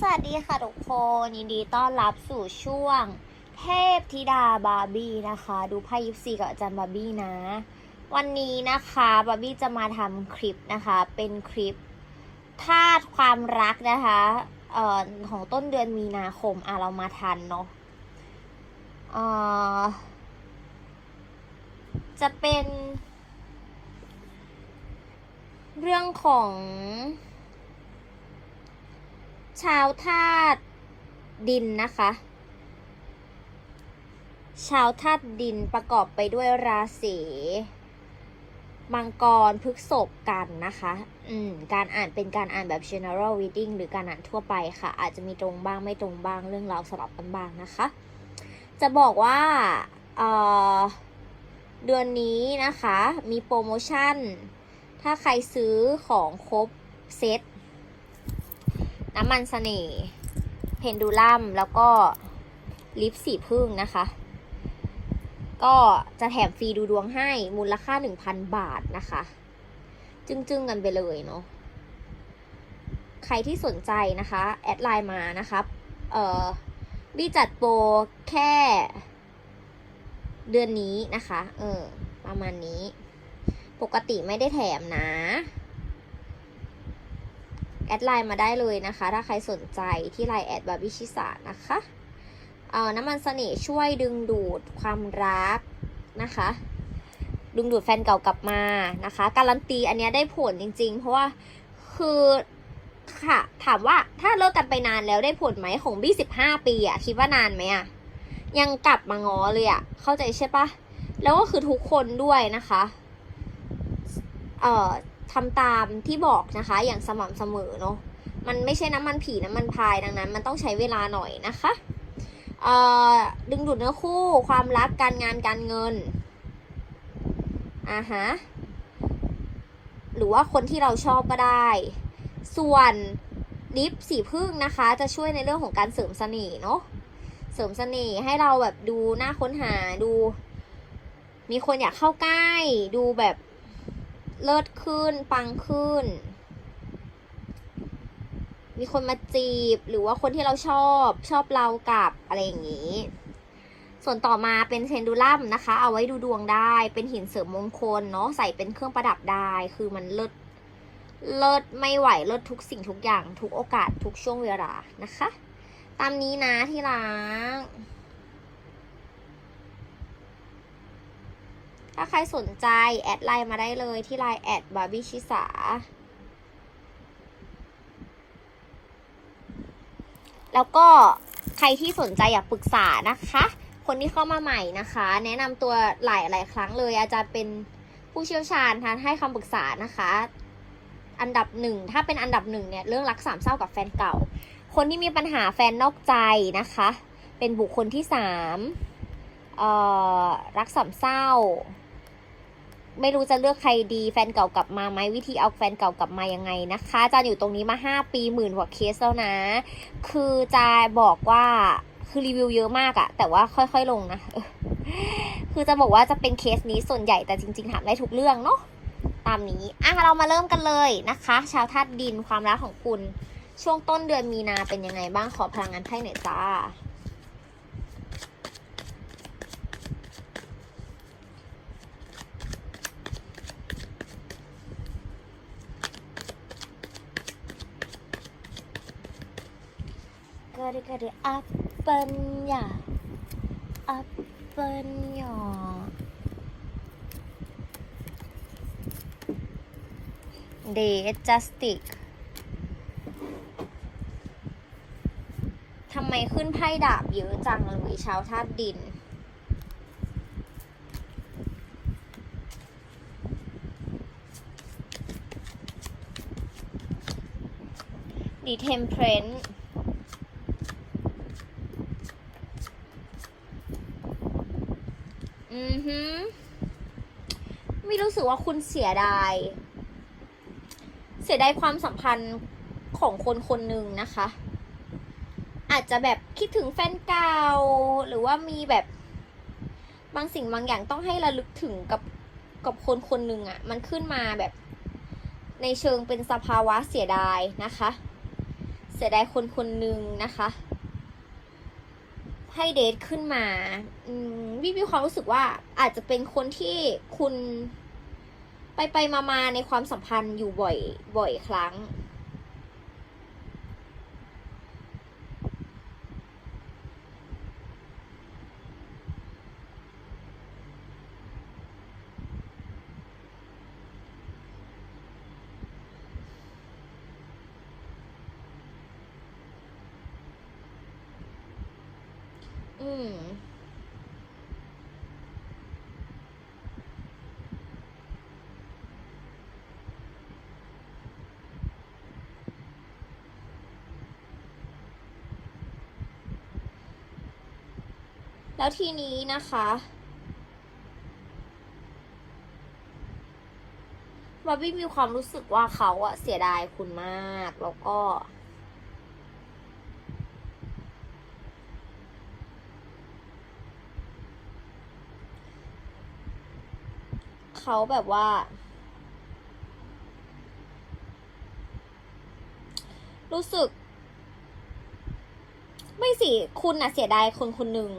สวัสดีค่ะทุกคนยินดีต้อนรับสู่ช่วง เทพธิดาบาร์บี้นะคะ ดูไพ่ยิปซีกับอาจารย์บาร์บี้นะ วันนี้นะคะบาร์บี้จะมาทำคลิปนะคะ เป็นคลิปธาตุความรักนะคะเอ่อของต้นเดือนมีนาคมอะเรามาทันเนาะเอ่อจะเป็น เรื่องของ ชาวธาตุดินนะคะ ชาวธาตุดินประกอบไปด้วยราศีมังกรพฤกษกกันนะคะ อืม การอ่านเป็นการอ่านแบบ general reading หรือการอ่านทั่วไปค่ะ อาจจะมีตรงบ้างไม่ตรงบ้างเรื่องราวสลับกันบ้างนะคะ จะบอกว่า เอ่อ เดือนนี้นะคะ มีโปรโมชั่น ถ้าใครซื้อของครบเซต น้ำมันเสน่ห์เพนดูลัมแล้วก็ลิปสีพึ่งนะคะ ก็จะแถมฟรีดูดวงให้มูลค่า 1,000 บาทนะคะ จึ้งๆกันไปเลยเนาะใครที่สนใจนะคะ แอดไลน์มานะคะเอ่อบีจัดโปรแค่ เดือนนี้นะคะ เออ ประมาณนี้ ปกติไม่ได้แถมนะ อดไลน์มาได้เลยนะคะ ถ้าใครสนใจที่ไลน์แอดบาร์บี้ชิสานะคะเอ่อน้ำมันเสน่ห์ช่วยดึงดูดความรักนะคะ ดึงดูดแฟนเก่ากลับมานะคะ การันตีอันนี้ได้ผลจริง ๆ เพราะว่าคือค่ะ ถามว่าถ้าเลิกกันไปนานแล้วได้ผลไหมของบี้สิบห้าปีอะคิดว่านานไหมอะยังกลับมาง้อเลยอะเข้าใจใช่ปะแล้วก็คือทุกคนด้วยนะคะ เอ่อ ทำตามที่บอกนะคะ อย่างสม่ำเสมอเนาะมันไม่ใช่น้ำมันผีน้ำมันพายดังนั้น มันต้องใช้เวลาหน่อยนะคะดึงดูดเนื้อคู่ความรักการงานการเงินอ่าฮะหรือว่าคนที่เราชอบก็ได้ ส่วนลิปสีพึ่งนะคะ จะช่วยในเรื่องของการเสริมเสน่ห์เนาะเสริมเสน่ห์ให้เราแบบดูน่าค้นหาดู มีคนอยากเข้าใกล้ดูแบบ เลิศขึ้น ปังขึ้น มีคนมาจีบหรือว่าคนที่เราชอบชอบเรากับอะไรอย่างนี้ ส่วนต่อมาเป็นเทนดูลัมนะคะ เอาไว้ดูดวงได้เป็นหินเสริมมงคลเนาะใส่เป็นเครื่องประดับได้ คือมันเลิศเลิศไม่ไหวเลิศทุกสิ่งทุกอย่าง ทุกโอกาสทุกช่วงเวลานะคะ ตามนี้นะที่รัก ถ้าใครสนใจ แอดไลน์มาได้เลยที่ไลน์แอดบาร์บี้ชิสาแล้วก็ใครที่สนใจอยากปรึกษานะคะ คนที่เข้ามาใหม่นะคะ แนะนำตัวหลายหลายครั้งเลย อาจารย์เป็นผู้เชี่ยวชาญทานให้คำปรึกษานะคะ อันดับหนึ่งถ้าเป็นอันดับหนึ่งเนี่ยเรื่องรักสามเศร้ากับแฟนเก่า คนที่มีปัญหาแฟนนอกใจนะคะ เป็นบุคคลที่สามเออรักสามเศร้า ไม่รู้จะเลือกใครดีแฟนเก่ากลับมาไหมวิธีเอาแฟนเก่ากลับมายังไงนะคะจารย์อยู่ตรงนี้มา 5 ปีหมื่นกว่าเคสแล้วนะ คือจะบอกว่าคือรีวิวเยอะมากอะแต่ว่าค่อยๆลงนะ คือจะบอกว่าจะเป็นเคสนี้ส่วนใหญ่แต่จริงๆถามได้ทุกเรื่องเนาะตามนี้อะเรามาเริ่มกันเลยนะคะ ชาวธาตุดินความรักของคุณ ช่วงต้นเดือนมีนาเป็นยังไงบ้างขอพลังงานไพ่หน่อยจ้า ก็ได้ก็ได้อัปเปิลยาอัปเปิลยาเดทจัสติกทำไมขึ้นไพ่ดาบเยอะจังเลยชาวธาตุดิน ดีเทมเพรนอฮึไม่รู้ สึกว่าคุณเสียดาย เสียดายความสัมพันธ์ของคนคนหนึ่งนะคะ อาจจะแบบคิดถึงแฟนเก่าหรือว่ามีแบบบางสิ่งบางอย่างต้องให้ระลึกถึงกับกับคนคนหนึ่งอะ่ะ มันขึ้นมาแบบ ในเชิงเป็นสภาวะเสียดายนะคะ เสียดายคนคนหนึ่งนะคะให้เดทขึ้นมาอืมพี่มีความรู้สึกว่าอาจจะเป็นคนที่คุณ ไปไปมามาในความสัมพันธ์อยู่บ่อยบ่อยครั้ง อืม แล้วทีนี้นะคะบอบบี้มีความรู้สึกว่าเขาอะเสียดายคุณมาก แล้วก็ เขาแบบว่า รู้สึก ไม่สิ คุณน่ะเสียดายคนคนหนึ่ง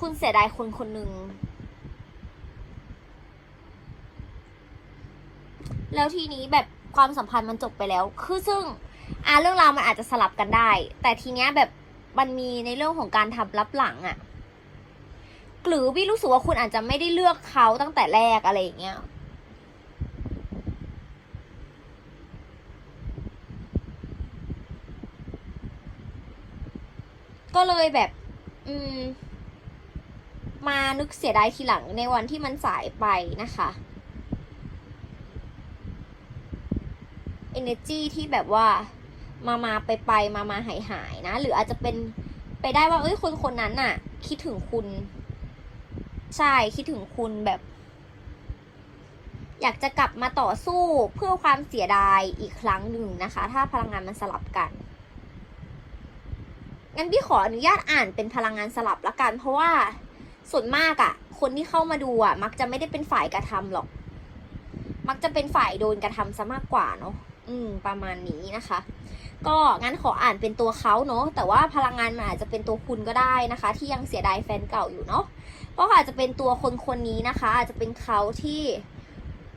คุณเสียดายคนคนหนึ่งแล้วทีนี้แบบความสัมพันธ์มันจบไปแล้ว คือซึ่งอ่าเรื่องราวมันอาจจะสลับกันได้ แต่ทีเนี้ยแบบมันมีในเรื่องของการทำรับหลังอะ่ะ หรือวิรู้สึกว่าคุณอาจจะไม่ได้เลือกเขาตั้งแต่แรกอะไรอย่างเงี้ย ก็เลยแบบ อืม มานึกเสียดายทีหลังในวันที่มันสายไปนะคะ energy ที่แบบว่ามามาไปไปมามาหายหายนะ หรืออาจจะเป็นไปได้ว่าเอ้ยคนคนนั้นน่ะ คิดถึงคุณ ใช่คิดถึงคุณแบบ อยากจะกลับมาต่อสู้เพื่อความเสียดายอีกครั้งหนึ่งนะคะ ถ้าพลังงานมันสลับกันงั้นพี่ขออนุญาตอ่านเป็นพลังงานสลับละกัน เพราะว่า ส่วนมากอะ่ะ คนที่เข้ามาดูอะ่ะ มักจะไม่ได้เป็นฝ่ายกระทำหรอก มักจะเป็นฝ่ายโดนกระทำซะมากกว่าเนาะอืม ประมาณนี้นะคะ ก็งั้นขออ่านเป็นตัวเขาเนาะแต่ว่าพลังงานมันอาจจะเป็นตัวคุณก็ได้นะคะ ที่ยังเสียดายแฟนเก่าอยู่เนาะเพราะอาจจะเป็นตัวคนคนนี้นะคะ อาจจะเป็นเขาที่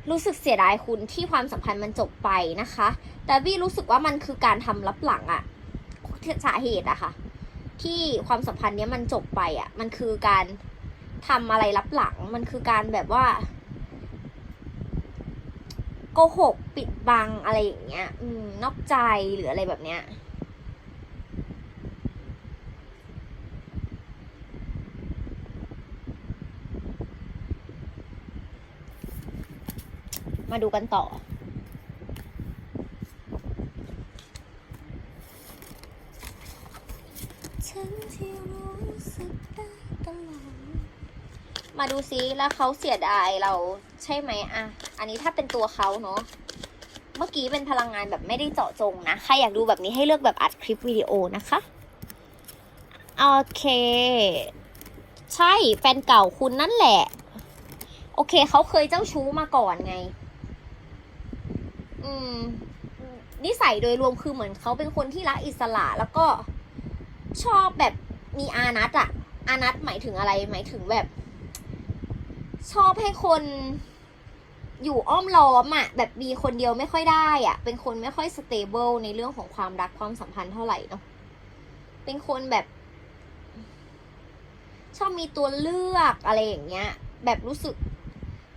รู้สึกเสียดายคุณที่ความสัมพันธ์มันจบไปนะคะ แต่วี่รู้สึกว่ามันคือการทำรับหลังอะสาเหตุอะค่ะ ที่ความสัมพันธ์เนี้ยมันจบไปอะมันคือการ ทำอะไรลับหลังมันคือการแบบว่าโกหกปิดบังอะไรอย่างเงี้ย อืม นอกใจหรืออะไรแบบเนี้ยมาดูกันต่อ ฉันที่รู้สึกได้ตลอด มาดูซิแล้วเขาเสียดายเราใช่ไหมอะ อันนี้ถ้าเป็นตัวเขาเนาะ เมื่อกี้เป็นพลังงานแบบไม่ได้เจาะจงนะ ใครอยากดูแบบนี้ให้เลือกแบบอัดคลิปวิดีโอนะคะ โอเค ใช่แฟนเก่าคุณนั่นแหละ โอเคเขาเคยเจ้าชู้มาก่อนไง อืม นิสัยโดยรวมคือเหมือนเขาเป็นคนที่รักอิสระแล้วก็ชอบแบบมีอานัตอะอานัตหมายถึงอะไรหมายถึงแบบ ชอบให้คนอยู่อ้อมล้อมอะแบบมีคนเดียวไม่ค่อยได้อะเป็นคนไม่ค่อยสเตเบิลในเรื่องของความรักความสัมพันธ์เท่าไหร่เนาะเป็นคนแบบ ชอบมีตัวเลือกอะไรอย่างเงี้ย แบบรู้สึก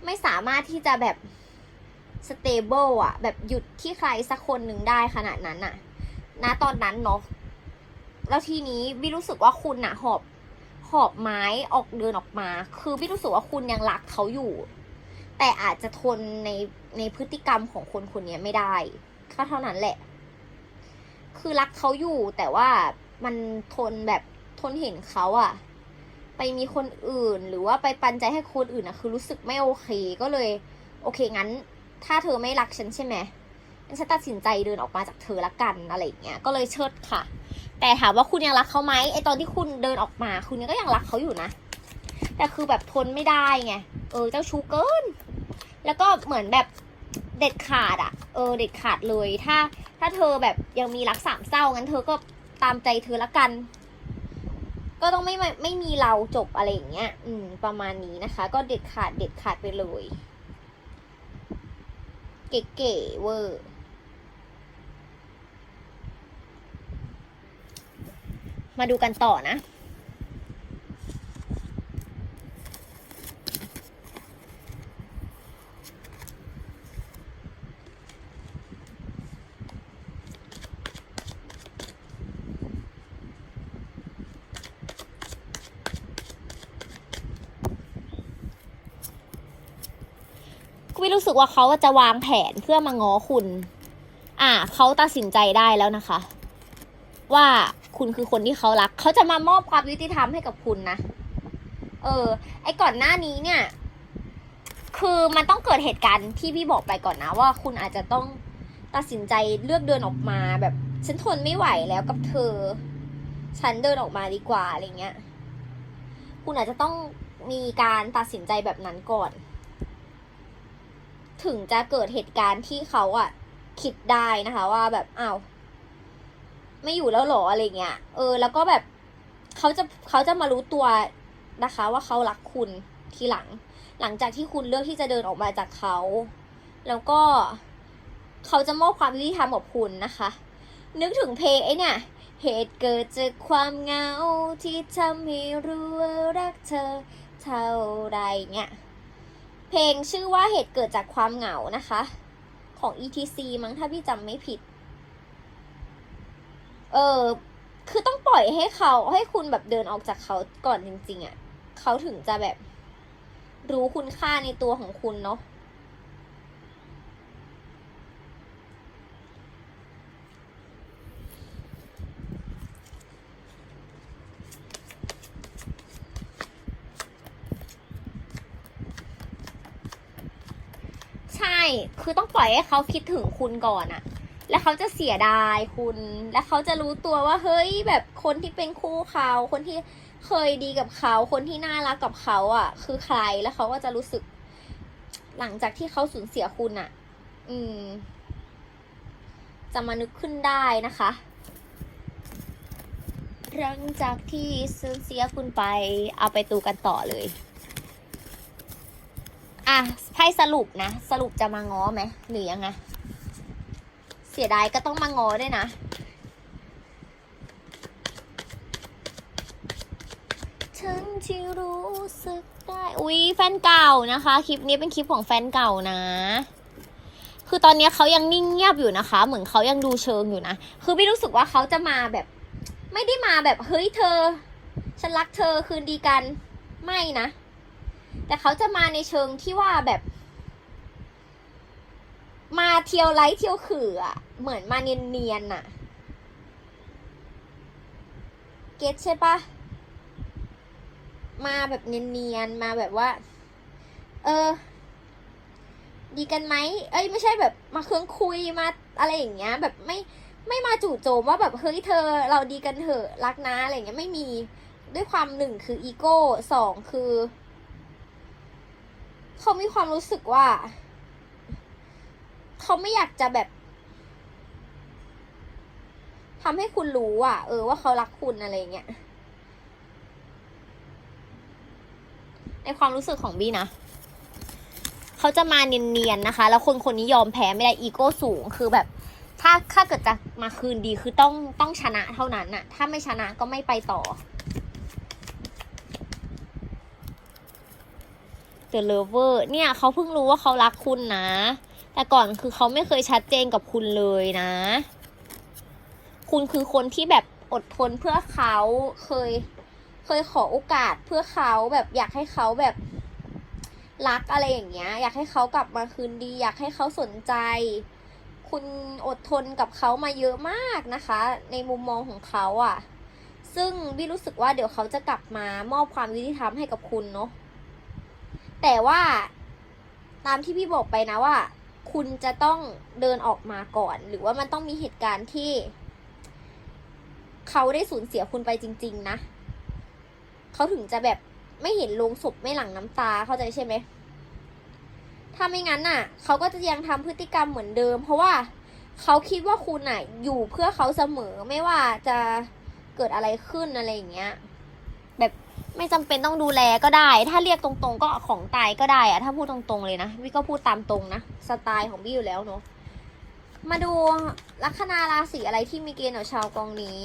ไม่สามารถที่จะแบบสเตเบิลอะแบบหยุดที่ใครสักคนหนึ่งได้ขนาดนั้นอะณตอนนั้นเนาะแล้วทีนี้บิรู้สึกว่าคุณน่ะหอบ อบไม้ออกเดินออกมา คือบิรู้สึกว่าคุณยังรักเขาอยู่ แต่อาจจะทนในในพฤติกรรมของคนคนนี้ไม่ได้ก็เท่านั้นแหละ คือรักเขาอยู่ แต่ว่ามันทนแบบทนเห็นเขาอะไปมีคนอื่นหรือว่าไปปันใจให้คนอื่นอะคือรู้สึกไม่โอเคก็เลย โอเคงั้น ถ้าเธอไม่รักฉันใช่ไหมฉันตัดสินใจเดินออกมาจากเธอละกันอะไรอย่างเงี้ยก็เลยเชิดค่ะ แต่ถามว่าคุณยังรักเขาไหมไอตอนที่คุณเดินออกมา คุณก็ยังรักเขาอยู่นะ แต่คือแบบทนไม่ได้ไง เออ เจ้าชู้เกิน แล้วก็เหมือนแบบเด็ดขาดอะเออ เด็ดขาดเลย ถ้า ถ้าเธอแบบยังมีรักสามเศร้างั้นเธอก็ตามใจเธอละกัน ก็ต้องไม่ไม่ไม่มีเราจบอะไรอย่างเงี้ย อืม ประมาณนี้นะคะ ก็เด็ดขาดเด็ดขาดไปเลย เก๋ๆเวอร์ มาดูกันต่อนะก็ไม่รู้สึกว่าเขาจะวางแผนเพื่อมาง้อคุณ อ่า เขาตัดสินใจได้แล้วนะคะ ว่า คุณคือคนที่เขารัก เขาจะมามอบความยุติธรรมให้กับคุณนะ เออ ไอ้ก่อนหน้านี้เนี่ย คือมันต้องเกิดเหตุการณ์ที่พี่บอกไปก่อนนะ ว่าคุณอาจจะต้องตัดสินใจเลือกเดินออกมาแบบ ฉันทนไม่ไหวแล้วกับเธอ ฉันเดินออกมาดีกว่าอะไรเงี้ย คุณอาจจะต้องมีการตัดสินใจแบบนั้นก่อน ถึงจะเกิดเหตุการณ์ที่เขาอะคิดได้นะคะ ว่าแบบอ้าว ไม่อยู่แล้วหรออะไรเงี้ย เออ แล้วก็แบบเขาจะเขาจะมารู้ตัวนะคะ ว่าเขารักคุณทีหลัง หลังจากที่คุณเลือกที่จะเดินออกมาจากเขา แล้วก็เขาจะมอบความยุติธรรมกับคุณนะคะ นึกถึงเพลงไอ้เนี่ย เหตุเกิดจากความเหงาที่ทำให้รู้ว่ารักเธอเท่าไรเนี่ย เพลงชื่อว่าเหตุเกิดจากความเหงานะคะ ของ ETC มั้งถ้าพี่จำไม่ผิด เออ คือต้องปล่อยให้เขาให้คุณแบบเดินออกจากเขาก่อนจริง ๆอะ่ะเขาถึงจะแบบ รู้คุณค่าในตัวของคุณเนาะใช่ คือต้องปล่อยให้เขาคิดถึงคุณก่อนอะ แล้วเขาจะเสียดายคุณ แล้วเขาจะรู้ตัวว่าเฮ้ยแบบคนที่เป็นคู่เขาคนที่เคยดีกับเขาคนที่น่ารักกับเขาอะคือใครแล้วเขาก็จะรู้สึก หลังจากที่เขาสูญเสียคุณอะอืม จะมานึกขึ้นได้นะคะหลังจากที่สูญเสียคุณไป เอาไปตูกันต่อเลย อะไพ่สรุปนะ สรุปจะมาง้อไหมหรือยังไง เสียดายก็ต้องมางอด้วยนะ ฉันที่รู้สึกได้ อุ๊ย แฟนเก่านะคะ คลิปนี้เป็นคลิปของแฟนเก่านะ คือตอนนี้เขายังนิ่งเงียบอยู่นะคะ เหมือนเขายังดูเชิงอยู่นะ คือไม่รู้สึกว่าเขาจะมาแบบ ไม่ได้มาแบบเฮ้ยเธอ ฉันรักเธอคืนดีกัน ไม่นะ แต่เขาจะมาในเชิงที่ว่าแบบมาเที่ยวไลท์เที่ยวขื่ออะ เหมือนมาเนียนๆน่ะ เก็ตใช่ปะมาแบบเนียนๆ มาแบบว่า เออ ดีกันไหม เอ้ยไม่ใช่แบบมาเครื่องคุยมาอะไรอย่างเงี้ย แบบไม่ไม่มาจู่โจมว่าแบบเฮ้ยเธอเราดีกันเถอะรักนะอะไรอย่างเงี้ยไม่มีด้วยความหนึ่งคืออีโก้สองคือ เขามีความรู้สึกว่า เขาไม่อยากจะแบบ ทำให้คุณรู้อะ เออว่าเขารักคุณอะไรเงี้ย ในความรู้สึกของบี้นะเขาจะมาเนียนๆนะคะ แล้วคนคนนี้ยอมแพ้ไม่ได้อีโก้สูงคือแบบ ถ้าถ้าเกิดจะมาคืนดีคือต้องต้องชนะเท่านั้นน่ะ ถ้าไม่ชนะก็ไม่ไปต่อ The Lover เนี่ยเขาเพิ่งรู้ว่าเขารักคุณนะ แต่ก่อนคือเขาไม่เคยชัดเจนกับคุณเลยนะ คุณคือคนที่แบบอดทนเพื่อเขาเคย เคยขอโอกาสเพื่อเขาแบบอยากให้เขาแบบรักอะไรอย่างเงี้ย อยากให้เขากลับมาคืนดี อยากให้เขาสนใจ คุณอดทนกับเขามาเยอะมากนะคะ ในมุมมองของเขาอะ่ะ ซึ่งวิรู้สึกว่าเดี๋ยวเขาจะกลับมามอบความยุติธรรมให้กับคุณเนาะแต่ว่าตามที่พี่บอกไปนะว่า คุณจะต้องเดินออกมาก่อน หรือว่ามันต้องมีเหตุการณ์ที่ เขาได้สูญเสียคุณไปจริง ๆ นะ เขาถึงจะแบบไม่เห็นลงศพไม่หลั่งน้ำตาเข้าใจใช่ไหม ถ้าไม่งั้นน่ะ เขาก็จะยังทำพฤติกรรมเหมือนเดิม เพราะว่าเขาคิดว่าคุณน่ะ อยู่เพื่อเขาเสมอไม่ว่าจะเกิดอะไรขึ้นอะไรอย่างเงี้ย แบบไม่จำเป็นต้องดูแลก็ได้ ถ้าเรียกตรงๆ ก็ของตายก็ได้อะถ้าพูดตรงๆเลยนะวิก็พูดตามตรงนะสไตล์ของพี่อยู่แล้วเนาะ มาดูลัคนาราศีอะไรที่มีเกณฑ์ของชาวกองนี้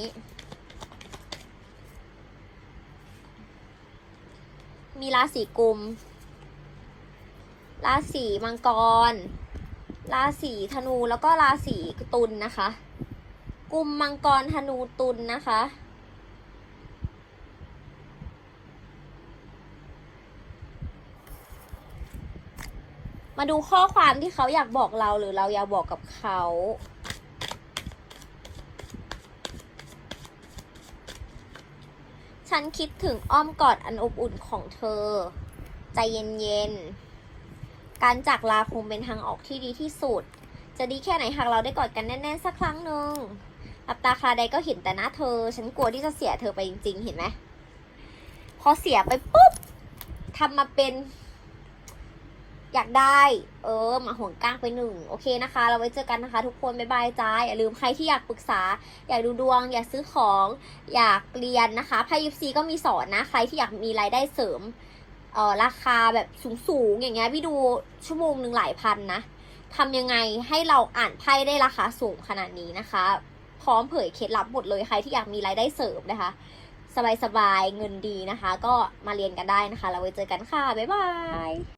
มีราศีกุม ราศีมังกร ราศีธนูแล้วก็ราศีตุลนะคะ กุมมังกรธนูตุลนะคะ มาดูข้อความที่เขาอยากบอกเราหรือเราอยากบอกกับเขาฉันคิดถึงอ้อมกอดอันอบอุ่นของเธอ ใจเย็นๆ การจากลาคงเป็นทางออกที่ดีที่สุด จะดีแค่ไหนหากเราได้กอดกันแน่นๆ สักครั้งหนึ่งหลับตาคลาใดก็เห็นแต่หน้าเธอ ฉันกลัวที่จะเสียเธอไปจริงๆ เห็นไหม พอเสียไปปุ๊บทำมาเป็น อยากได้ เออมาห่วงก้างไปหนึ่งโอเคนะคะ เราไว้เจอกันนะคะทุกคนบ๊ายบายจ้าอย่าลืมใครที่อยากปรึกษา อยากดูดวง อยากซื้อของ อยากเรียนนะคะไพ่ยิปซีก็มีสอนนะ ใครที่อยากมีรายได้เสริมเออราคาแบบสูงๆอย่างเงี้ยพี่ดูชั่วโมงหนึ่งหลายพันนะทำยังไงให้เราอ่านไพ่ได้ราคาสูงขนาดนี้นะคะ พร้อมเผยเคล็ดลับหมดเลยใครที่อยากมีรายได้เสริมนะคะ สบายๆเงินดีนะคะ ก็มาเรียนกันได้นะคะ เราไว้เจอกันค่ะบ๊ายบาย